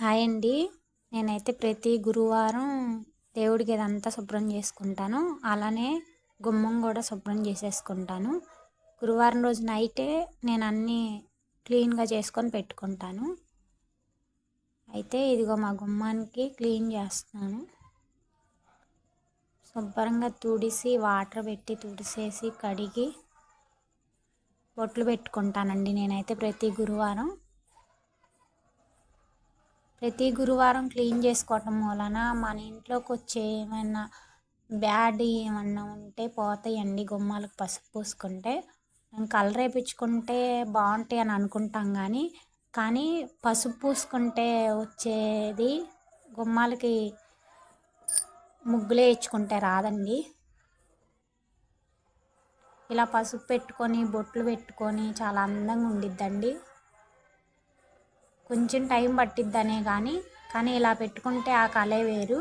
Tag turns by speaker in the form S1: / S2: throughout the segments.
S1: Hi అండి. నేనైతే ప్రతి గురువారం దేవుడికి ఇదంతా శుభ్రం చేసుకుంటాను. అలానే గుమ్మం కూడా శుభ్రం చేసేసుకుంటాను. గురువారం రోజు నైటే నేను అన్నీ క్లీన్గా చేసుకొని పెట్టుకుంటాను. అయితే ఇదిగో మా గుమ్మానికి క్లీన్ చేస్తున్నాను. శుభ్రంగా తుడిసి వాటర్ పెట్టి తుడిసేసి కడిగి బొట్లు పెట్టుకుంటానండి నేనైతే ప్రతి గురువారం. ప్రతి గురువారం క్లీన్ చేసుకోవటం వలన మన ఇంట్లోకి వచ్చే ఏమైనా బ్యాడ్ ఏమన్నా ఉంటే పోతాయండి గుమ్మాలకు పసుపు పూసుకుంటే. కలర్ వేయించుకుంటే బాగుంటాయి అని అనుకుంటాం కానీ కానీ పసుపు పూసుకుంటే వచ్చేది గుమ్మాలకి ముగ్గులు వేయించుకుంటే రాదండి. ఇలా పసుపు పెట్టుకొని బొట్లు పెట్టుకొని చాలా అందంగా ఉండిద్దండి. కొంచెం టైం పట్టిద్దనే కానీ కానీ ఇలా పెట్టుకుంటే ఆ కళే వేరు.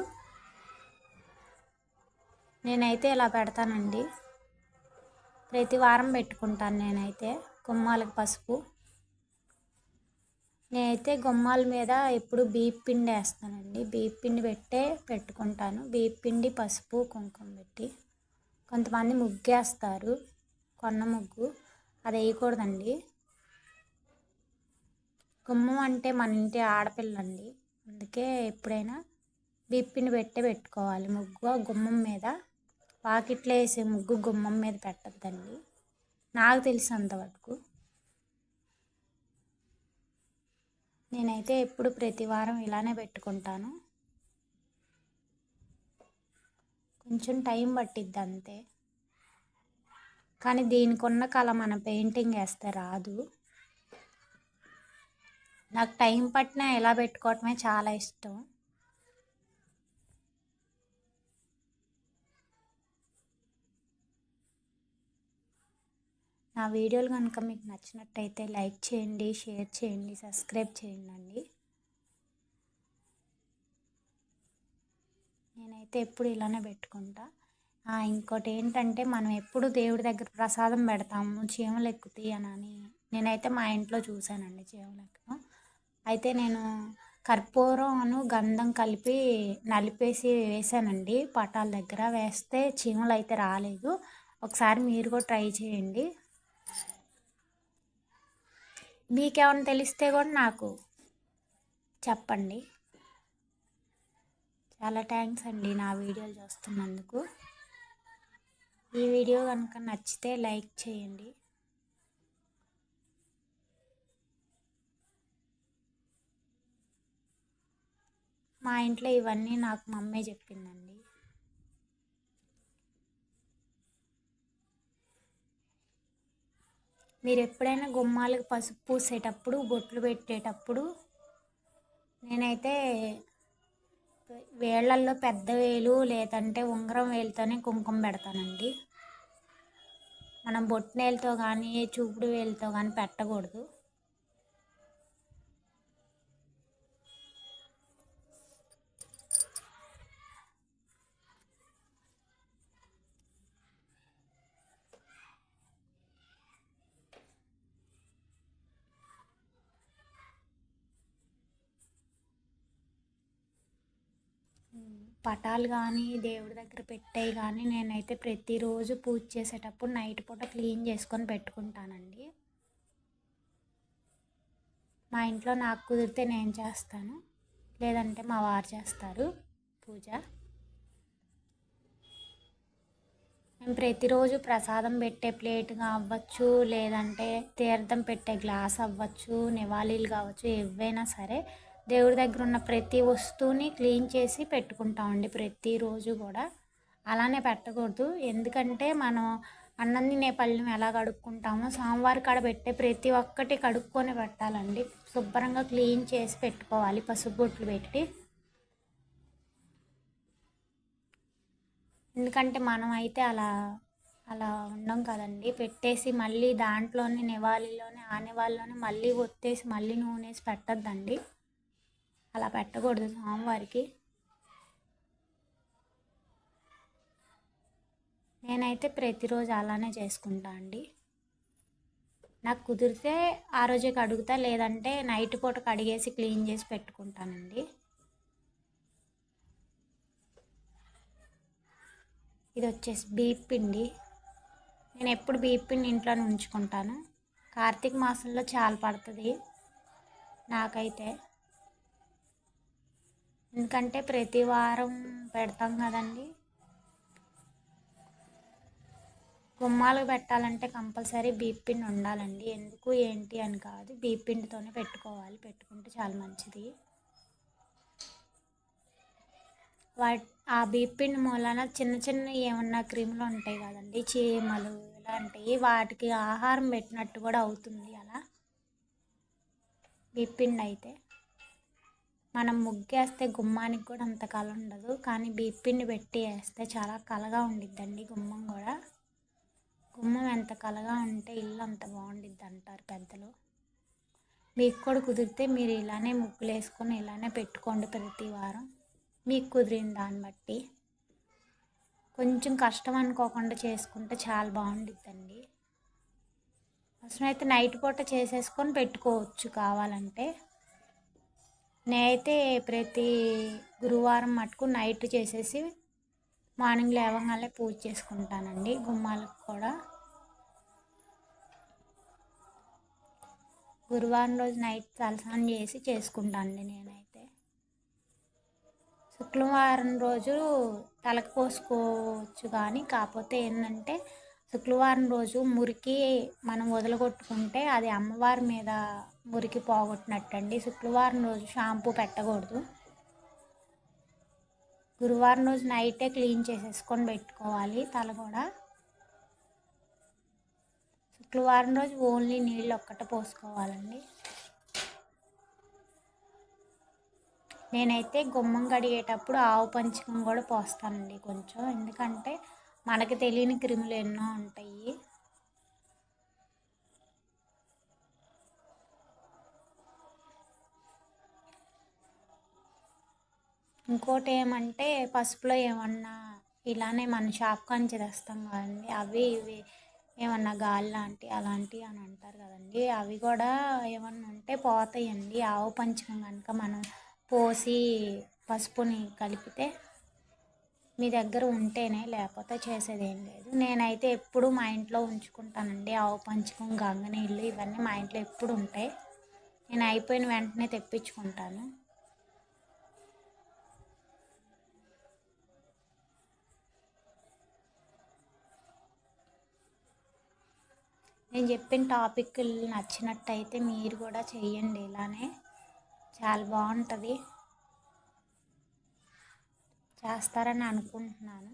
S1: నేనైతే ఇలా పెడతానండి. ప్రతి వారం పెట్టుకుంటాను నేనైతే గుమ్మాలకు పసుపు. నేనైతే గుమ్మాల మీద ఎప్పుడు బీప్ పిండి వేస్తానండి. బీప్ పిండి పెట్టే పెట్టుకుంటాను. బీప్ పిండి పసుపు కుంకుమ పెట్టి. కొంతమంది ముగ్గేస్తారు. కొన్న ముగ్గు. అది వేయకూడదండి. గుమ్మం అంటే మన ఇంటి ఆడపిల్లండి. అందుకే ఎప్పుడైనా బిప్పిని పెట్టే పెట్టుకోవాలి. ముగ్గు గుమ్మం మీద వాకిట్లో వేసే ముగ్గు గుమ్మం మీద పెట్టద్దండి. నాకు తెలిసినంత వరకు. నేనైతే ఎప్పుడు ప్రతి వారం ఇలానే పెట్టుకుంటాను. కొంచెం టైం పట్టిద్ది అంతే. కానీ దీనికి ఉన్న కళ మన పెయింటింగ్ వేస్తే రాదు. నాకు టైం పట్టినా ఎలా పెట్టుకోవటమే చాలా ఇష్టం. నా వీడియోలు కనుక మీకు నచ్చినట్టయితే లైక్ చేయండి షేర్ చేయండి సబ్స్క్రైబ్ చేయండి నేనైతే ఎప్పుడు ఇలానే పెట్టుకుంటా. ఇంకోటి ఏంటంటే మనం ఎప్పుడు దేవుడి దగ్గర ప్రసాదం పెడతాము చీమలు ఎక్కుతాయి అని నేనైతే మా ఇంట్లో చూశానండి చీమలు ఎక్కడం అయితే నేను కర్పూరం గంధం కలిపి నలిపేసి వేసానండి. పటాల దగ్గర వేస్తే చీమలు అయితే రాలేదు. ఒకసారి మీరు కూడా ట్రై చేయండి. మీకేమైనా తెలిస్తే కూడా నాకు చెప్పండి. చాలా థ్యాంక్స్ అండి నా వీడియోలు చూస్తున్నందుకు. ఈ వీడియో కనుక నచ్చితే లైక్ చేయండి. మా ఇంట్లో ఇవన్నీ నాకు మమ్మే చెప్పిందండి. మీరు ఎప్పుడైనా గుమ్మాలకు పసుపు పూసేటప్పుడు బొట్లు పెట్టేటప్పుడు నేనైతే వేళ్ళల్లో పెద్ద వేలు లేదంటే ఉంగరం వేలుతోనే కుంకుమ పెడతానండి. మనం బొట్టినేలతో కానీ చూపుడు వేలుతో కానీ పెట్టకూడదు. పటాలు కానీ దేవుడి దగ్గర పెట్టేవి కానీ నేనైతే ప్రతిరోజు పూజ చేసేటప్పుడు నైట్ పూట క్లీన్ చేసుకొని పెట్టుకుంటానండి. మా ఇంట్లో నాకు కుదిరితే నేను చేస్తాను. లేదంటే మా వారు చేస్తారు పూజ. మేము ప్రతిరోజు ప్రసాదం పెట్టే ప్లేట్గా అవ్వచ్చు లేదంటే తీర్థం పెట్టే గ్లాస్ అవ్వచ్చు నివాళీలు కావచ్చు ఏవైనా సరే దేవుడి దగ్గర ఉన్న ప్రతి వస్తువుని క్లీన్ చేసి పెట్టుకుంటామండి ప్రతిరోజు కూడా. అలానే పెట్టకూడదు. ఎందుకంటే మనం అన్నం తినే పళ్ళెం ఎలా కడుక్కుంటామో సోమవారి కాడ పెట్టే ప్రతి ఒక్కటి కడుక్కొని పెట్టాలండి. శుభ్రంగా క్లీన్ చేసి పెట్టుకోవాలి. పసుపు బొట్లు పెట్టి. ఎందుకంటే మనం అయితే అలా అలా ఉండం కదండి. పెట్టేసి మళ్ళీ దాంట్లోనే నివాళిలోనే ఆ నివాళిలోనే మళ్ళీ ఒత్తేసి మళ్ళీ నూనె వేసి పెట్టద్దండి. అలా పెట్టకూడదు స్వామివారికి. నేనైతే ప్రతిరోజు అలానే చేసుకుంటా అండి. నాకు కుదిరితే ఆ రోజే కడుగుతా లేదంటే నైట్ పూట కడిగేసి క్లీన్ చేసి పెట్టుకుంటానండి. ఇది వచ్చేసి బీప్ పిండి. నేను ఎప్పుడు బీప్ పిండి ఇంట్లోనే ఉంచుకుంటాను. కార్తీక మాసంలో చాలా పడుతుంది నాకైతే. ఎందుకంటే ప్రతి వారం పెడతాం కదండి. గుమ్మాలు పెట్టాలంటే కంపల్సరీ బీప్ ఉండాలండి. ఎందుకు ఏంటి అని కాదు. బీపిండితోనే పెట్టుకోవాలి. పెట్టుకుంటే చాలా మంచిది. వాటి ఆ బీప్ మూలాన చిన్న చిన్న ఏమన్నా క్రిములు ఉంటాయి కదండి. చీమలు ఇలాంటివి వాటికి ఆహారం పెట్టినట్టు కూడా అవుతుంది అలా. బీపిండ్ అయితే. మనం ముగ్గేస్తే గుమ్మానికి కూడా అంత కళ ఉండదు. కానీ బీప్ పెట్టి వేస్తే చాలా కలగా ఉండిద్దండి గుమ్మం కూడా. గుమ్మం ఎంత కలగా ఉంటే ఇల్లు అంత బాగుండిద్ది అంటారు పెద్దలు. మీకు కూడా కుదిరితే మీరు ఇలానే ముగ్గులు వేసుకొని ఇలానే పెట్టుకోండి ప్రతి వారం మీకు కుదిరిన దాన్ని బట్టి. కొంచెం కష్టం అనుకోకుండా చేసుకుంటే చాలా బాగుండిద్దండి. అయితే నైట్ పూట చేసేసుకొని పెట్టుకోవచ్చు కావాలంటే. నేనైతే ప్రతి గురువారం మటుకు నైట్ చేసేసి మార్నింగ్ లేవగానే పూజ చేసుకుంటానండి గుమ్మాలకు కూడా. గురువారం రోజు నైట్ తలస్నానం చేసి చేసుకుంటానండి నేనైతే. శుక్రవారం రోజు తలకు పోసుకోవచ్చు కానీ కాకపోతే ఏంటంటే శుక్రవారం రోజు మురికి మనం వదలగొట్టుకుంటే అది అమ్మవారి మీద మురికి పోగొట్టినట్టండి. శుక్రవారం రోజు షాంపూ పెట్టకూడదు. గురువారం రోజు నైటే క్లీన్ చేసేసుకొని పెట్టుకోవాలి తల కూడా. శుక్రవారం రోజు ఓన్లీ నీళ్ళు ఒక్కటే పోసుకోవాలండి. నేనైతే గుమ్మం కడిగేటప్పుడు ఆవు పంచకం కూడా పోస్తానండి కొంచెం. ఎందుకంటే మనకి తెలియని క్రిములు ఎన్నో ఉంటాయి. ఇంకోటి ఏమంటే పసుపులో ఏమన్నా ఇలానే మన షాప్ కాంచి తెస్తాం కదండి అవి ఇవి ఏమన్నా గాలి లాంటి అలాంటివి అని అంటారు కదండి అవి కూడా ఏమన్నా ఉంటే పోతాయండి. ఆవు పంచకం కనుక మనం పోసి పసుపుని కలిపితే మీ దగ్గర ఉంటేనే లేకపోతే చేసేది ఏం లేదు. నేనైతే ఎప్పుడు మా ఇంట్లో ఉంచుకుంటానండి. ఆవు పంచకం గంగ నీళ్ళు ఇవన్నీ మా ఇంట్లో ఎప్పుడు ఉంటాయి. నేను అయిపోయిన వెంటనే తెప్పించుకుంటాను. నేను చెప్పిన టాపిక్ నచ్చినట్టయితే మీరు కూడా చెయ్యండి. ఇలానే చాలా బాగుంటుంది. చేస్తారని అనుకుంటున్నాను.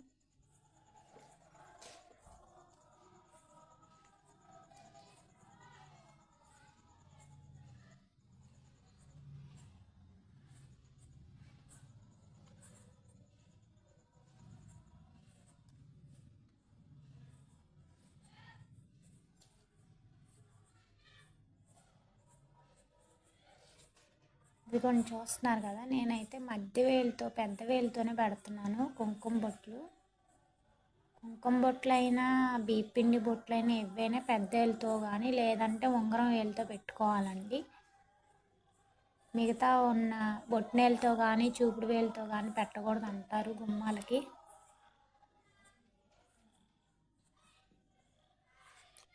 S1: ఇదిగోండి చూస్తున్నారు కదా నేనైతే మధ్య వేలుతో పెద్ద వేలుతోనే పెడుతున్నాను కుంకుమ బొట్లు. కుంకుమ బొట్లు అయినా బీపిండి బొట్లు అయినా ఏవైనా పెద్ద వేలుతో కానీ లేదంటే ఉంగరం వేలుతో పెట్టుకోవాలండి. మిగతా ఉన్న బొట్నేలతో కానీ చూపుడు వేలుతో కానీ పెట్టకూడదు అంటారు గుమ్మాలకి.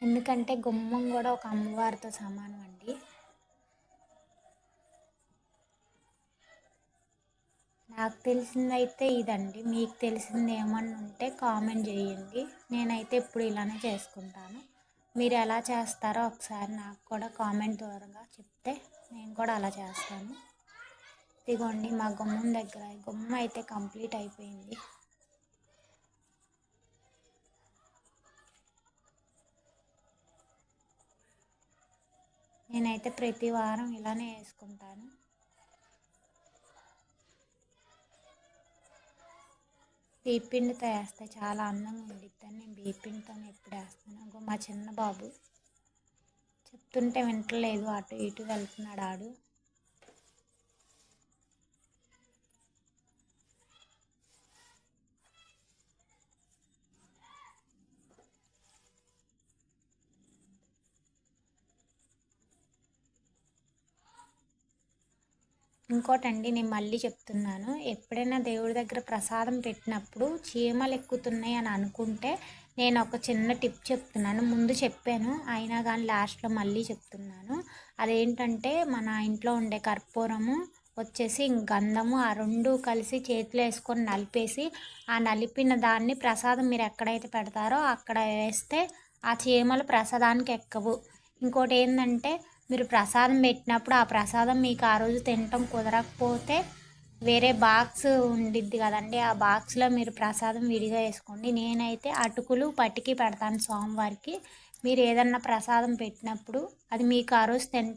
S1: ఎందుకంటే గుమ్మం కూడా ఒక అమ్మవారితో సమానం అండి. నాకు తెలిసిందైతే ఇదండి. మీకు తెలిసింది ఏమన్నా ఉంటే కామెంట్ చేయండి. నేనైతే ఇప్పుడు ఇలానే చేసుకుంటాను. మీరు ఎలా చేస్తారో ఒకసారి నాకు కూడా కామెంట్ ద్వారా చెప్తే నేను కూడా అలా చేస్తాను. ఇదిగోండి మా గుమ్మం దగ్గర గుమ్మ అయితే కంప్లీట్ అయిపోయింది. నేనైతే ప్రతి వారం ఇలానే వేసుకుంటాను. బీపిండితో వేస్తే చాలా అందంగా ఉండిద్దని నేను బీపిండితోనే ఎప్పుడు వేస్తాను ఇంకో మా చిన్న బాబు చెప్తుంటే వింటలేదు. అటు ఇటు వెళ్తున్నాడు ఆడు. ఇంకోటండి నేను మళ్ళీ చెప్తున్నాను. ఎప్పుడైనా దేవుడి దగ్గర ప్రసాదం పెట్టినప్పుడు చీమలు ఎక్కుతున్నాయి అని అనుకుంటే నేను ఒక చిన్న టిప్ చెప్తున్నాను. ముందు చెప్పాను అయినా కానీ లాస్ట్లో మళ్ళీ చెప్తున్నాను. అదేంటంటే మన ఇంట్లో ఉండే కర్పూరము వచ్చేసి గంధము ఆ రెండు కలిసి చేతిలో వేసుకొని నలిపేసి ఆ నలిపిన దాన్ని ప్రసాదం మీరు ఎక్కడైతే పెడతారో అక్కడ వేస్తే ఆ చీమలు ప్రసాదానికి ఎక్కవు. ఇంకోటి ఏంటంటే మీరు ప్రసాదం పెట్టినప్పుడు ఆ ప్రసాదం మీకు ఆ రోజు తినటం కుదరకపోతే వేరే బాక్స్ ఉండిద్ది కదండి. ఆ బాక్స్లో మీరు ప్రసాదం విడిగా వేసుకోండి. నేనైతే అటుకులు పట్టికి పెడతాను స్వామివారికి. మీరు ఏదన్నా ప్రసాదం పెట్టినప్పుడు అది మీకు ఆ రోజు తిన